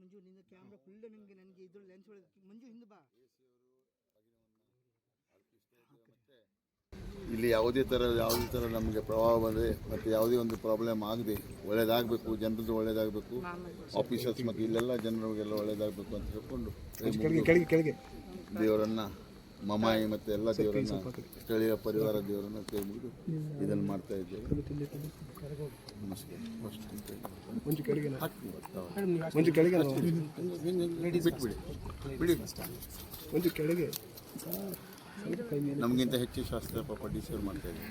ಮಂಜು ನಿನ್ನ camera full ನನಗೆ ನನಗೆ ಇದ್ರ ಲೆನ್ಸ್ ಒಳಗೆ ಮಂಜು ಹಿಂದೆ ಬಾ. ಇಲ್ಲಿ ಯಾವುದೇ ಥರ ಯಾವುದೇ ಥರ ನಮಗೆ ಪ್ರಭಾವ ಬಂದರೆ ಮತ್ತು ಯಾವುದೇ ಒಂದು ಪ್ರಾಬ್ಲಮ್ ಆಗದೆ ಒಳ್ಳೇದಾಗಬೇಕು ಜನರದ್ದು ಒಳ್ಳೇದಾಗಬೇಕು ಆಫೀಸರ್ಸ್ ಮತ್ತು ಇಲ್ಲೆಲ್ಲ ಜನರಿಗೆಲ್ಲ ಒಳ್ಳೇದಾಗಬೇಕು ಅಂತ ಹೇಳ್ಕೊಂಡು ದೇವರನ್ನ ಮಮಾಯಿ ಮತ್ತು ಎಲ್ಲ ದೇವರನ್ನ ಸ್ಥಳೀಯ ಪರಿವಾರ ದೇವರನ್ನ ಕೈ ಮುಗಿದು ಇದನ್ನು ಮಾಡ್ತಾ ಇದ್ದೇವೆ. ಬಿಟ್ಬಿಡಿ. ಕೆಳಗೆ. ನಮಗಿಂತ ಹೆಚ್ಚು ಶಾಸ್ತ್ರ ಪಾಪ ಡಿಸೇವ್ ಮಾಡ್ತಾ ಇದ್ದೀವಿ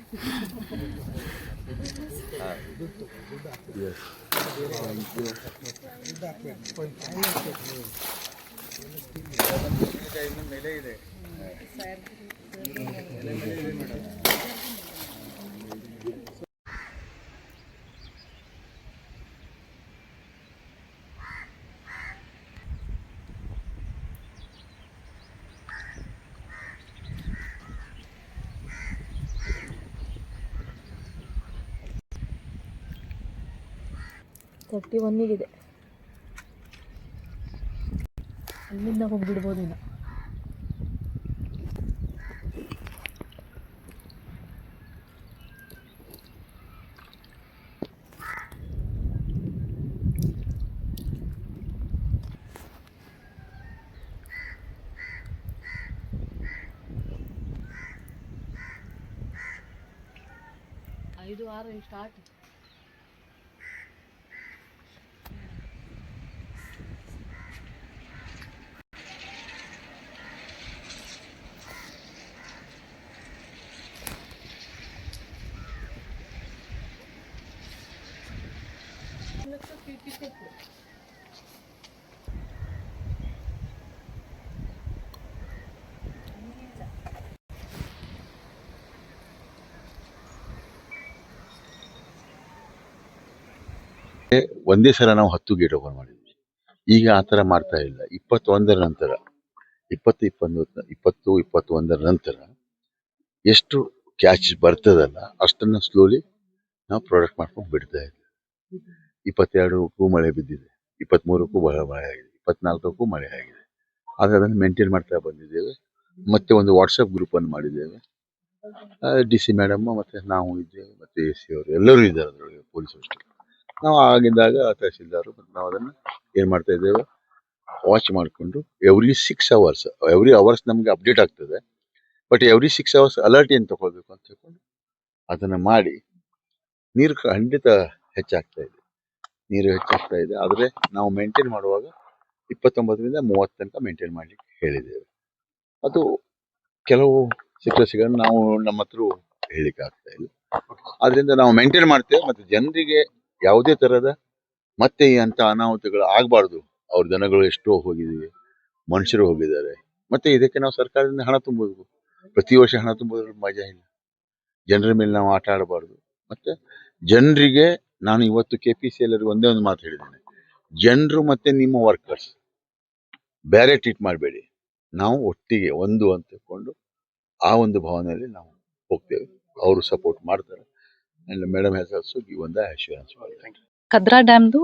ತರ್ಟಿ ಒನ್ನಿಗಿದೆ ಅಲ್ಲಿಂದ ಹೋಗ್ಬಿಡ್ಬೋದು ಇನ್ನು. ಐದು ಆರು ಸ್ಟಾರ್ಟ್ ಒಂದೇ ಸಲ ನಾವು ಹತ್ತು ಗೇಟ್ ಓಪನ್ ಮಾಡಿದ್ವಿ. ಈಗ ಆ ಥರ ಮಾಡ್ತಾ ಇಲ್ಲ. ಇಪ್ಪತ್ತೊಂದರ ನಂತರ, ಇಪ್ಪತ್ತು ಇಪ್ಪತ್ತೊಂದು ಇಪ್ಪತ್ತು, ಇಪ್ಪತ್ತೊಂದರ ನಂತರ ಎಷ್ಟು ಕ್ಯಾಚ್ ಬರ್ತದಲ್ಲ ಅಷ್ಟನ್ನು ಸ್ಲೋಲಿ ನಾವು ಪ್ರಾಡಕ್ಟ್ ಮಾಡ್ಕೊಂಡು ಬಿಡ್ತಾ ಇದ್ವಿ. ಇಪ್ಪತ್ತೆರಡಕ್ಕೂ ಮಳೆ ಬಿದ್ದಿದೆ, ಇಪ್ಪತ್ತ್ಮೂರಕ್ಕೂ ಬಹಳ ಮಳೆ ಆಗಿದೆ ಇಪ್ಪತ್ನಾಲ್ಕಕ್ಕೂ ಮಳೆ ಆಗಿದೆ. ಆದರೆ ಅದನ್ನು ಮೇಂಟೈನ್ ಮಾಡ್ತಾ ಬಂದಿದ್ದೇವೆ. ಮತ್ತೆ ಒಂದು ವಾಟ್ಸಪ್ ಗ್ರೂಪನ್ನು ಮಾಡಿದ್ದೇವೆ. ಡಿ ಸಿ ಮೇಡಮ್ ಮತ್ತೆ ನಾವು ಇದ್ದೇವೆ, ಮತ್ತೆ ಎ ಸಿ ಅವರು ಎಲ್ಲರೂ ಇದ್ದಾರೆ ಅದರೊಳಗೆ, ಪೊಲೀಸರು. ನಾವು ಆಗಿದ್ದಾಗ ತಹಸೀಲ್ದಾರು ಮತ್ತು ನಾವು ಅದನ್ನು ಏನು ಮಾಡ್ತಾ ಇದ್ದೇವೆ? ವಾಚ್ ಮಾಡಿಕೊಂಡು every six hours every hours ನಮಗೆ ಅಪ್ಡೇಟ್ ಆಗ್ತದೆ. But every six hours alert ಏನು ತಗೊಳ್ಬೇಕು ಅಂತ ಹೇಳ್ಕೊಂಡು ಅದನ್ನು ಮಾಡಿ ನೀರು ಖಂಡಿತ ಹೆಚ್ಚಾಗ್ತಾ ಇದೆ. ನೀರು ಹೆಚ್ಚಾಗ್ತಾ ಇದೆ. ಆದರೆ ನಾವು ಮೇಂಟೈನ್ ಮಾಡುವಾಗ ಇಪ್ಪತ್ತೊಂಬತ್ತರಿಂದ ಮೂವತ್ತು ತನಕ ಮೇಂಟೈನ್ ಮಾಡಲಿಕ್ಕೆ ಹೇಳಿದ್ದೇವೆ. ಅದು ಕೆಲವು ಸಿಕ್ರೆಸಿಗಳನ್ನು ನಾವು ನಮ್ಮ ಹತ್ರ ಹೇಳಿಕ್ಕೆ ಆಗ್ತಾ ಇಲ್ಲ. ಆದ್ದರಿಂದ ನಾವು ಮೇಂಟೈನ್ ಮಾಡ್ತೇವೆ. ಮತ್ತು ಜನರಿಗೆ ಯಾವುದೇ ತರಹದ ಮತ್ತೆ ಈ ಅಂತ ಅನಾಹುತಗಳು ಆಗಬಾರ್ದು. ಅವ್ರ ದನಗಳು ಎಷ್ಟೋ ಹೋಗಿದ್ದೀವಿ ಮನುಷ್ಯರು ಹೋಗಿದ್ದಾರೆ. ಮತ್ತೆ ಇದಕ್ಕೆ ನಾವು ಸರ್ಕಾರದಿಂದ ಹಣ ತುಂಬಬೇಕು ಪ್ರತಿ ವರ್ಷ ಹಣ ತುಂಬೋದ್ರ ಮಜಾ ಇಲ್ಲ ಜನರ ಮೇಲೆ ನಾವು ಆಟ ಆಡಬಾರ್ದು. ಮತ್ತೆ ಜನರಿಗೆ ನಾನು ಇವತ್ತು ಕೆ ಪಿ ಸಿ ಎಲ್ಲರಿಗೆ ಒಂದೇ ಒಂದು ಮಾತು ಹೇಳಿದ್ದೇನೆ. ಜನರು ಮತ್ತೆ ನಿಮ್ಮ ವರ್ಕರ್ಸ್ ಬೇರೆ ಟ್ರೀಟ್ ಮಾಡಬೇಡಿ. ನಾವು ಒಟ್ಟಿಗೆ ಒಂದು ಅಂತ ತಿಳ್ಕೊಂಡು ಆ ಒಂದು ಭಾವನೆಯಲ್ಲಿ ನಾವು ಹೋಗ್ತೇವೆ. ಅವರು ಸಪೋರ್ಟ್ ಮಾಡ್ತಾರೆ. And madam has also give one the assurance Kadra ಡ್ಯಾಮ್ದು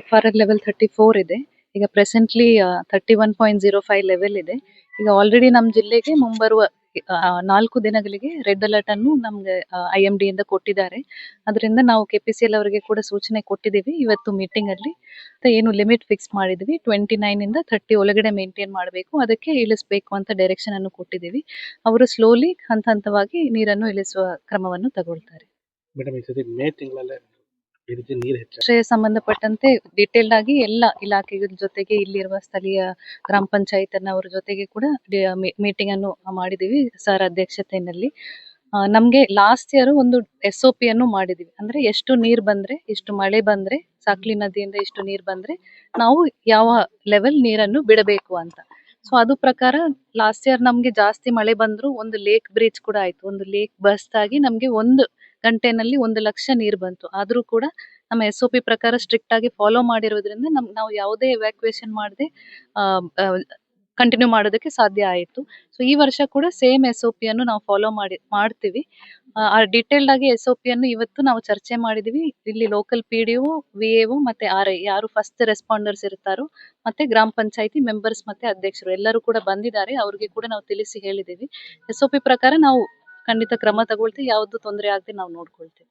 F R L level thirty four ಇದೆ. ಈಗ presently thirty one point zero five level ಇದೆ. ಈಗ ಆಲ್ರೆಡಿ ನಮ್ಮ ಜಿಲ್ಲೆಗೆ ಮುಂಬರುವ ಆ, ನಾಲ್ಕು ದಿನಗಳಿಗೆ ರೆಡ್ ಅಲರ್ಟ್ ಅನ್ನು ನಮ್ಗೆ ಐ ಎಂ ಡಿ ಇಂದ ಕೊಟ್ಟಿದ್ದಾರೆ. ಅದರಿಂದ ನಾವು ಕೆ ಪಿ ಸಿ ಎಲ್ ಅವರಿಗೆ ಕೂಡ ಸೂಚನೆ ಕೊಟ್ಟಿದ್ದೀವಿ. ಇವತ್ತು ಮೀಟಿಂಗ್ ಅಲ್ಲಿ ಮತ್ತೆ ಏನು ಲಿಮಿಟ್ ಫಿಕ್ಸ್ ಮಾಡಿದ್ವಿ ಟ್ವೆಂಟಿ ನೈನ್ ಇಂದ ಥರ್ಟಿ ಒಳಗಡೆ ಮೇಂಟೈನ್ ಮಾಡಬೇಕು. ಅದಕ್ಕೆ ಇಳಿಸಬೇಕು ಅಂತ ಡೈರೆಕ್ಷನ್ ಅನ್ನು ಕೊಟ್ಟಿದ್ದೀವಿ. ಅವರು ಸ್ಲೋಲಿ ಹಂತ ಹಂತವಾಗಿ ನೀರನ್ನು ಇಳಿಸುವ ಕ್ರಮವನ್ನು ತಗೊಳ್ತಾರೆ. ಮೇಡಮ್, ಈ ಸತಿ ಮೇ ತಿಂಗಳಲ್ಲೇ ವಿಷಯ ಸಂಬಂಧಪಟ್ಟಂತೆ ಡೀಟೇಲ್ಡ್ ಆಗಿ ಎಲ್ಲ ಇಲಾಖೆಗಳ ಜೊತೆಗೆ ಇಲ್ಲಿರುವ ಸ್ಥಳೀಯ ಗ್ರಾಮ ಪಂಚಾಯತ್ ಅವರ ಜೊತೆಗೆ ಕೂಡ ಮೀಟಿಂಗ್ ಅನ್ನು ಮಾಡಿದೀವಿ ಸರ್ ಅಧ್ಯಕ್ಷತೆಯಲ್ಲಿ. ನಮ್ಗೆ ಲಾಸ್ಟ್ ಇಯರ್ ಒಂದು ಎಸ್ ಒ ಪಿ ಅನ್ನು ಮಾಡಿದೀವಿ. ಅಂದ್ರೆ ಎಷ್ಟು ನೀರ್ ಬಂದ್ರೆ ಎಷ್ಟು ಮಳೆ ಬಂದ್ರೆ, ಸಾಕ್ಲಿ ನದಿಯಿಂದ ಎಷ್ಟು ನೀರ್ ಬಂದ್ರೆ ನಾವು ಯಾವ ಲೆವೆಲ್ ನೀರನ್ನು ಬಿಡಬೇಕು ಅಂತ. ಸೊ ಅದು ಪ್ರಕಾರ ಲಾಸ್ಟ್ ಇಯರ್ ನಮ್ಗೆ ಜಾಸ್ತಿ ಮಳೆ ಬಂದ್ರು ಒಂದು ಲೇಕ್ ಬ್ರಿಡ್ಜ್ ಕೂಡ ಆಯ್ತು. ಒಂದು ಲೇಕ್ ಬಸ್ ಆಗಿ ನಮ್ಗೆ ಒಂದು ಗಂಟೆನಲ್ಲಿ ಒಂದು ಲಕ್ಷ ನೀರು ಬಂತು. ಆದ್ರೂ ಕೂಡ ನಮ್ಮ ಎಸ್ ಒ ಪಿ ಪ್ರಕಾರ ಸ್ಟ್ರಿಕ್ಟ್ ಆಗಿ ಫಾಲೋ ಮಾಡಿರೋದ್ರಿಂದ ನಮ್, ನಾವು ಯಾವುದೇ ಎವ್ಯಾಕ್ಯುಯೇಷನ್ ಮಾಡದೆ ಕಂಟಿನ್ಯೂ ಮಾಡೋದಕ್ಕೆ ಸಾಧ್ಯ ಆಯಿತು. ಸೊ ಈ ವರ್ಷ ಕೂಡ ಸೇಮ್ ಎಸ್ ಒ ಪಿಯನ್ನು ನಾವು ಫಾಲೋ ಮಾಡಿ, ಮಾಡ್ತೀವಿ. ಆ ಡಿಟೇಲ್ಡ್ ಆಗಿ ಎಸ್ ಒ ಪಿಯನ್ನು ಇವತ್ತು ನಾವು ಚರ್ಚೆ ಮಾಡಿದೀವಿ. ಇಲ್ಲಿ local P D O V A ಮತ್ತೆ ಆರ್ ಐ ಯಾರು ಫಸ್ಟ್ ರೆಸ್ಪಾಂಡರ್ಸ್ ಇರ್ತಾರೋ ಮತ್ತೆ ಗ್ರಾಮ ಪಂಚಾಯತಿ ಮೆಂಬರ್ಸ್ ಮತ್ತೆ ಅಧ್ಯಕ್ಷರು ಎಲ್ಲರೂ ಕೂಡ ಬಂದಿದ್ದಾರೆ. ಅವ್ರಿಗೆ ಕೂಡ ನಾವು ತಿಳಿಸಿ ಹೇಳಿದ್ದೀವಿ. ಎಸ್ ಒ ಪಿ ಪ್ರಕಾರ ನಾವು ಖಂಡಿತ ಕ್ರಮ ತಗೊಳ್ತೀವಿ. ಯಾವ್ದು ತೊಂದರೆ ಆಗದೆ ನಾವು ನೋಡ್ಕೊಳ್ತೀವಿ.